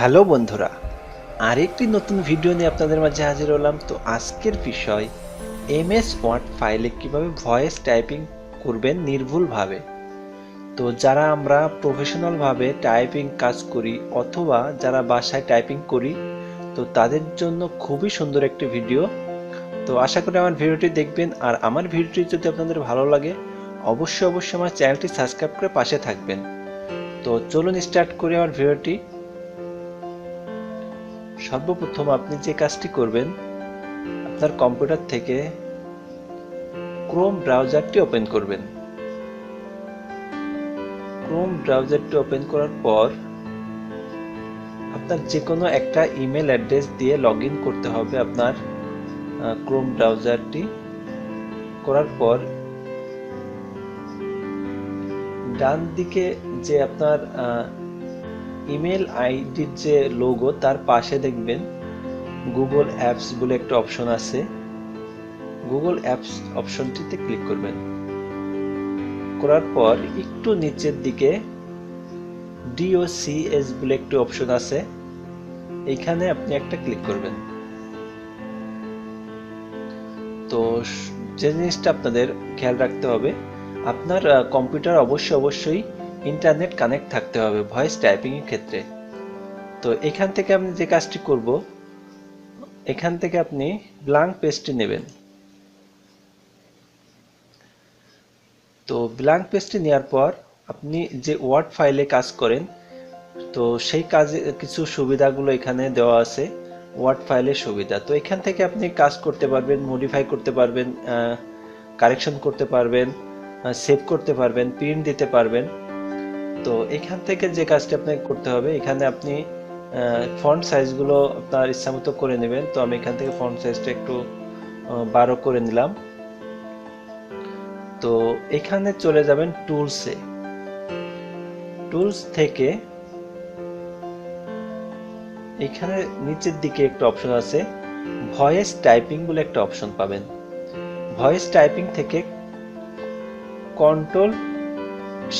Hello বন্ধুরা, আরেকটি নতুন ভিডিও নিয়ে আপনাদের মাঝে হাজির হলাম। তো আজকের বিষয়, এমএস ওয়ার্ড ফাইলে কীভাবে ভয়েস টাইপিং করবেন নির্ভুলভাবে? তো যারা আমরা প্রফেশনালভাবে টাইপিং কাজ করি অথবা যারা বাসায় টাইপিং করি, তো তাদের জন্য খুবই সুন্দর একটি ভিডিও। তো আশা করি আমার ভিডিওটি দেখবেন, আর আমার ভিডিওটি যদি আপনাদের ভালো লাগে, অবশ্যই অবশ্যই আমার চ্যানেলটি সাবস্ক্রাইব করে পাশে থাকবেন। তো চলুন স্টার্ট করি আমার ভিডিওটি। সর্বপ্রথম আপনি যে কাজটি করবেন, আপনার কম্পিউটার থেকে ক্রোম ব্রাউজারটি ওপেন করবেন। ক্রোম ব্রাউজারটি ওপেন করার পর আপনার যে কোনো একটা ইমেল অ্যাড্রেস দিয়ে লগ করতে হবে আপনার ক্রোম ব্রাউজারটি। করার পর ডান দিকে যে আপনার ইমেল আইডির যে লোগো তার পাশে দেখবেন গুগল অ্যাপস বলে একটা অপশন আছে। গুগল অ্যাপস অপশনটিতে ক্লিক করবেন। করার পর একটু নিচের দিকে ডিওসিএস বলে একটি অপশন আছে। এইখানে আপনি একটা ক্লিক করবেন। তো যে জিনিসটা আপনাদের খেয়াল রাখতে হবে, আপনার কম্পিউটার অবশ্যই অবশ্যই ইন্টারনেট কানেক্ট থাকতে হবে ভয়েস টাইপিং এর ক্ষেত্রে। তো এখান থেকে আপনি যে কাজটি করব, এখান থেকে আপনি ব্ল্যাঙ্ক পেজটি নেবেন। তো ব্ল্যাঙ্ক পেজটি নেওয়ার পর আপনি যে ওয়ার্ড ফাইলে কাজ করেন, তো সেই কাজে কিছু সুবিধাগুলো এখানে দেওয়া আছে ওয়ার্ড ফাইলের সুবিধা। তো এখান থেকে আপনি কাজ করতে পারবেন মডিফাই করতে পারবেন কারেকশন করতে পারবেন সেভ করতে পারবেন প্রিন্ট দিতে পারবেন। তো এখান থেকে যে কাজটি আপনাকে করতে হবে, এখানে আপনি ফন্ট সাইজগুলো আপনার ইচ্ছা মতো করে নেবেন। তো আমি এখান থেকে ফন্ট সাইজটা একটু বারো করে নিলাম। তো এখানে চলে যাবেন টুলসে টুলস থেকে এখানে নিচের দিকে একটা অপশন আছে ভয়েস টাইপিং বলে একটা অপশন পাবেন। ভয়েস টাইপিং থেকে কন্ট্রোল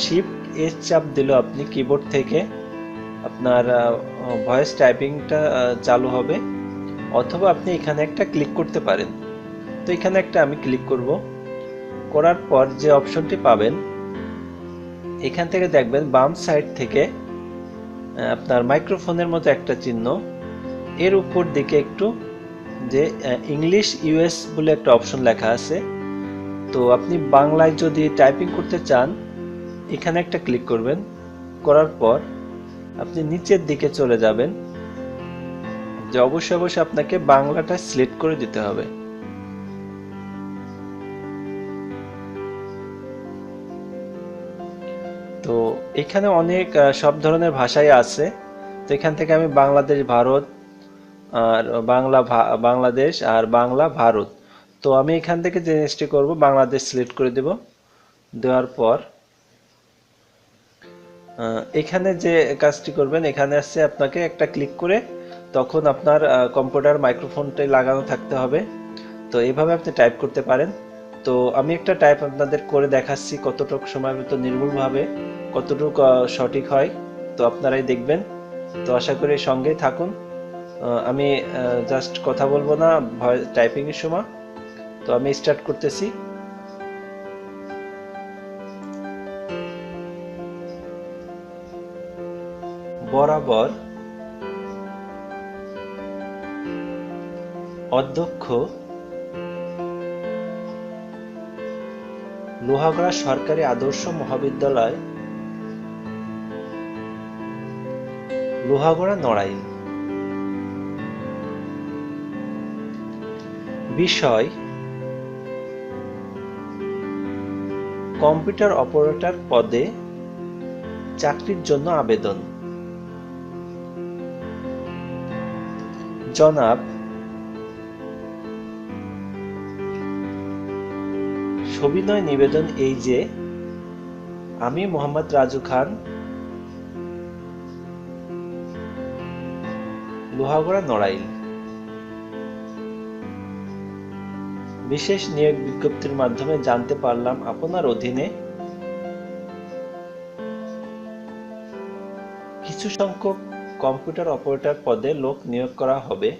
শিফট এস চাপ দিলেও আপনি কিবোর্ড থেকে। আপনার ভয়েস টাইপিংটা চালু হবে। অথবা আপনি এখানে একটা ক্লিক করতে পারেন। তো এখানে একটা আমি ক্লিক করব। করার পর যে অপশনটি পাবেন, এখান থেকে দেখবেন বাম সাইড থেকে আপনার মাইক্রোফোনের মতো একটা চিহ্ন। এর উপর দিকে একটু যে ইংলিশ ইউএস বলে একটা অপশন লেখা আছে। তো আপনি বাংলায় যদি টাইপিং করতে চান এখানে একটা ক্লিক করবেন। করার পর আপনি নিচের দিকে চলে যাবেন। যে অবশ্যই অবশ্যই আপনাকে বাংলাটা সিলেক্ট করে দিতে হবে। তো এখানে অনেক সব ধরনের ভাষাই আছে। তো এখান থেকে আমি বাংলাদেশ, ভারত, আর বাংলা বাংলাদেশ আর বাংলা, ভারত। তো আমি এখান থেকে যে জিনিসটি করব, বাংলাদেশ সিলেক্ট করে দেব। দেওয়ার পর এখানে যে কাজটি করবেন, এখানে আসছে আপনাকে একটা ক্লিক করে তখন আপনার কম্পিউটার মাইক্রোফোনটাই লাগানো থাকতে হবে। তো এইভাবে আপনি টাইপ করতে পারেন। তো আমি একটা টাইপ আপনাদের করে দেখাচ্ছি কতটুকু সময় মতো নির্ভুলভাবে, কতটুকু সঠিক হয়। তো আপনারাই দেখবেন। তো আশা করি সঙ্গেই থাকুন। আমি জাস্ট কথা বলব না ভয়েস টাইপিং সময়। তো আমি স্টার্ট করতেছি। বরাবর অধ্যক্ষ লোহাগড়া সরকারি আদর্শ মহাবিদ্যালয়, লোহাগড়া নড়াইল। বিষয়, কম্পিউটার অপারেটর পদে চাকরির জন্য আবেদন। জনাব সবিনয় নিবেদন এই যে, আমি মোহাম্মদ রাজু খান, লোহাগড়া নড়াইল। বিশেষ নিয়োগ বিজ্ঞপ্তির মাধ্যমে জানতে পারলাম আপনার অধীনে কিছু সংখ্যক কম্পিউটার অপারেটর পদে লোক নিয়োগ করা হবে।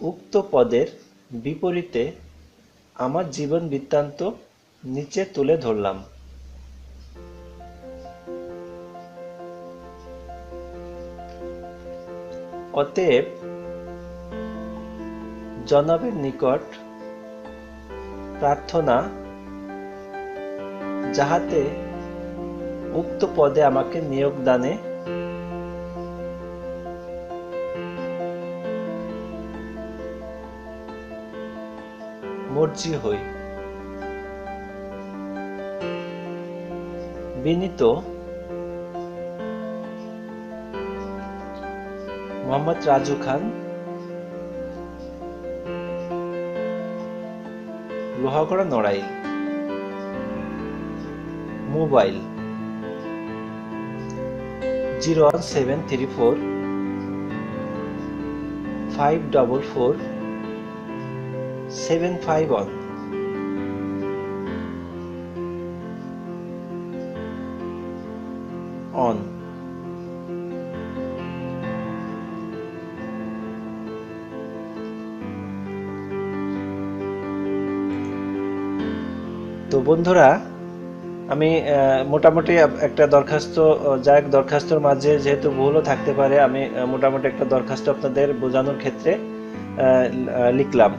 উক্ত পদের বিপরীতে আমার জীবন বৃত্তান্ত নিচে তুলে ধরলাম। অতএব জনাবের নিকট প্রার্থনা, যাহাতে উক্ত পদে আমাকে নিয়োগ দানে মর্জি হই। বিনীত Mohammad Raju Khan, Lohagara Narail, mobile zero one seven three four, five double four seven five one on তো বন্ধুরা, আমি মোটামুটি একটা দরখাস্ত যাক দরখাস্তর মাঝে যেহেতু ভুলও থাকতে পারে, আমি মোটামুটি একটা দরখাস্ত আপনাদের বোঝানোর ক্ষেত্রে লিখলাম।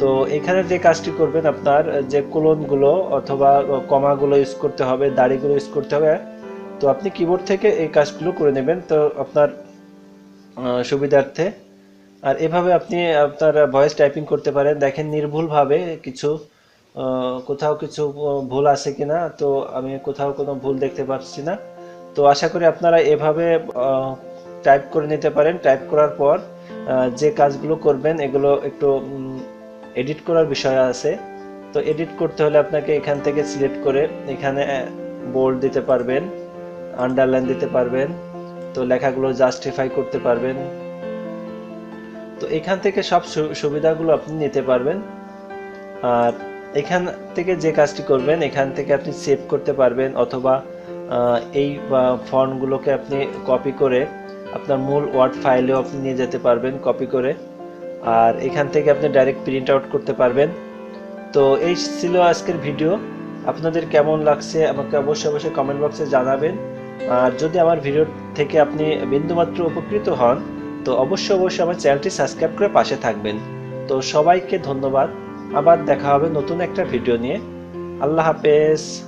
তো এখানে যে কাজটি করবেন আপনার, যে কোলনগুলো অথবা কমাগুলো ইউজ করতে হবে, দাড়িগুলো ইউজ করতে হবে, তো আপনি কিবোর্ড থেকে এই কাজগুলো করে নেবেন। তো আপনার সুবিধার্থে। আর এভাবে আপনি আপনার ভয়েস টাইপিং করতে পারেন। দেখেন নির্ভুলভাবে কিছু কোথাও কিছু ভুল আছে কিনা, তো আমি কোথাও কোনো ভুল দেখতে পাচ্ছি না। তো আশা করি আপনারা এভাবে টাইপ করে নিতে পারেন। টাইপ করার পর যে কাজগুলো করবেন, এগুলো একটু এডিট করার বিষয় আছে। তো এডিট করতে হলে আপনাকে এখান থেকে সিলেক্ট করে এখানে বোল্ড দিতে পারবেন আন্ডারলাইন দিতে পারবেন। তো লেখাগুলো জাস্টিফাই করতে পারবেন। তো এখান থেকে সব সুবিধাগুলো আপনি নিতে পারবেন। আর এখান থেকে যে কাজটি করবেন, এখান থেকে আপনি সেভ করতে পারবেন অথবা এই ফর্মগুলোকে আপনি কপি করে আপনার মূল ওয়ার্ড ফাইলেও আপনি নিয়ে যেতে পারবেন কপি করে। আর এখান থেকে আপনি ডাইরেক্ট প্রিন্ট আউট করতে পারবেন। তো এই ছিল আজকের ভিডিও আপনাদের কেমন লাগছে আমাকে অবশ্যই অবশ্যই কমেন্ট বক্সে জানাবেন। আর যদি আমার ভিডিও থেকে আপনি বিন্দুমাত্র উপকৃত হন, তো অবশ্যই অবশ্যই আমার চ্যানেলটি সাবস্ক্রাইব করে পাশে থাকবেন। তো সবাইকে ধন্যবাদ। আবার দেখা হবে নতুন একটা ভিডিও নিয়ে। আল্লাহ হাফেজ।